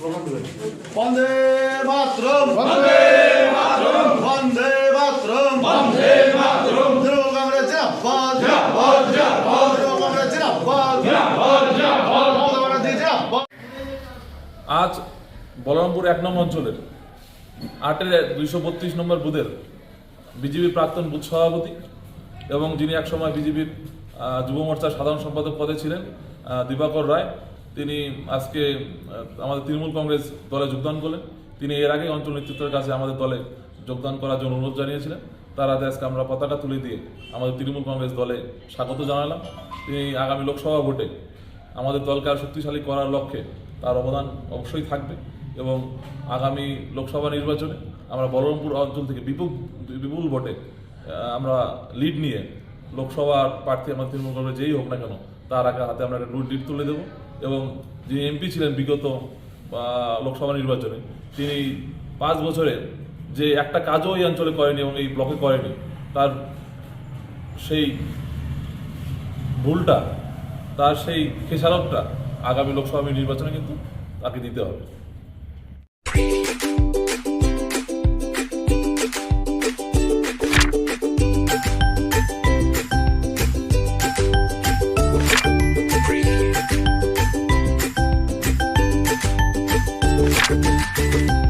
বন্দে মাতরম। বন্দে মাতরম। বন্দে মাতরম। বন্দে মাতরম। তৃণমূল কংগ্রেস জিন্দাবাদ। জিন্দাবাদ জিন্দাবাদ। তৃণমূল কংগ্রেস জিন্দাবাদ। জিন্দাবাদ জিন্দাবাদ। মমতা ব্যানার্জি জিন্দাবাদ। আজ বলরামপুর এক নম্বর অঞ্চলের আটের দুইশো বত্রিশ নম্বর বুথের বিজেপির প্রাক্তন বুথ সভাপতি এবং যিনি একসময় বিজেপির যুব মোর্চার সাধারণ সম্পাদক পদে ছিলেন দিবাকর রায় তিনি আজকে আমাদের তৃণমূল কংগ্রেস দলে যোগদান করলেন। তিনি এর আগে অঞ্চল নেতৃত্বের কাছে আমাদের দলে যোগদান করার জন্য অনুরোধ জানিয়েছিলেন। তার আগে আজকে আমরা পতাকা তুলে দিয়ে আমাদের তৃণমূল কংগ্রেস দলে স্বাগত জানালাম। তিনি আগামী লোকসভা ভোটে আমাদের দলকে আরও শক্তিশালী করার লক্ষ্যে তার অবদান অবশ্যই থাকবে এবং আগামী লোকসভা নির্বাচনে আমরা বলরামপুর অঞ্চল থেকে বিপুল বিপুল ভোটে আমরা লিড নিয়ে লোকসভার প্রার্থী আমার তৃণমূল কংগ্রেস যেই হোক না কেন, তার আগে হাতে আমরা একটা লিড তুলে দেবো। এবং যিনি এমপি ছিলেন বিগত লোকসভা নির্বাচনে, তিনি পাঁচ বছরে যে একটা কাজও এই অঞ্চলে করেনি এবং এই ব্লকে করেনি, তার সেই ভুলটা, তার সেই খেসারতটা আগামী লোকসভা নির্বাচনে কিন্তু তাকে দিতে হবে। Thank you.